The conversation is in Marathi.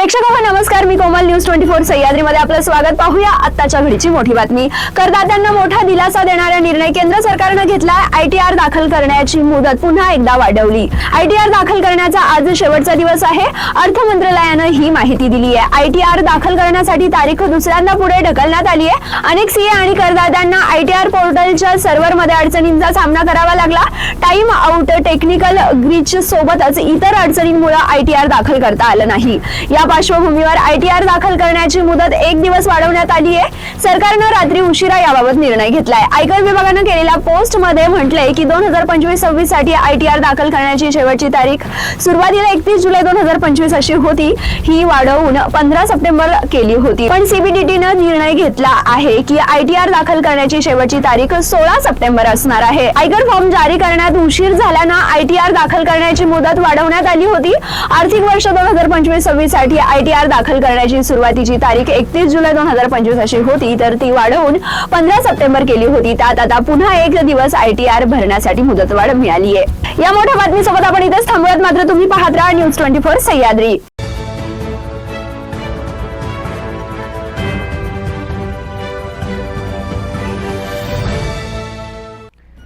प्रेक्षक नमस्कार मी कोमल न्यूज ट्वेंटी फोर सह्याद्रीमध्ये आपलं स्वागत. पाहूया आत्ताच्या घडीची मोठी बातमी. करदात्यांना मोठा दिलासा देणारा निर्णय केंद्र सरकारनं घेतलाय. आयटीआर दाखल करण्याची मुदत पुन्हा एकदा वाढवली. आयटीआर दाखल करण्याचा आज शेवटचा दिवस आहे. अर्थ मंत्रालयानं ही माहिती दिली आहे. आयटीआर दाखल करण्यासाठी तारीख दुसऱ्यांदा पुढे ढकलण्यात आली आहे. अनेक सीए आणि करदात्यांना आयटीआर पोर्टलच्या सर्व्हरमध्ये अडचणींचा सामना करावा लागला. टाइम आउट टेक्निकल ग्रीच सोबतच इतर अडचणींमुळे आयटीआर दाखल करता आलं नाही. या पार्श्वभूमीवर आयटीआर दाखल करण्याची मुदत एक दिवस वाढवण्यात आली आहे. सरकारनं रात्री उशिरा याबाबत निर्णय घेतलाय. आयकर विभागानं केलेल्या पोस्टमध्ये म्हटलंय की दोन हजार पंचवीस सव्वीससाठी आयटीआर दाखल करण्याची शेवटची तारीख सुरुवातीला एकतीस जुलै दोन हजार पंचवीस अशी होती. ही वाढवून पंधरा सप्टेंबर केली होती. पण सीबीडीटीनं निर्णय घेतला आहे की आयटीआर दाखल करण्याची शेवटची तारीख सोळा सप्टेंबर असणार आहे. आयकर फॉर्म जारी करण्यात उशीर झाल्यानं आयटीआर दाखल करण्याची मुदत वाढवण्यात आली होती. आर्थिक वर्ष दोन हजार पंचवीस सव्वीससाठी आयटीआर दाखल करण्याची सुरुवातीची तारीख एकतीस जुलै दोन हजार पंचवीस अशी होती तर ती वाढवून पंधरा सप्टेंबर केली होती. त्यात आता पुन्हा एक दिवस आयटीआर भरण्यासाठी मुदतवाढ मिळाली आहे या मोठ्या बातमीसोबत आपण इथेच थांबूयात. मात्र तुम्ही पाहत राहा न्यूज ट्वेंटी फोर सह्याद्री.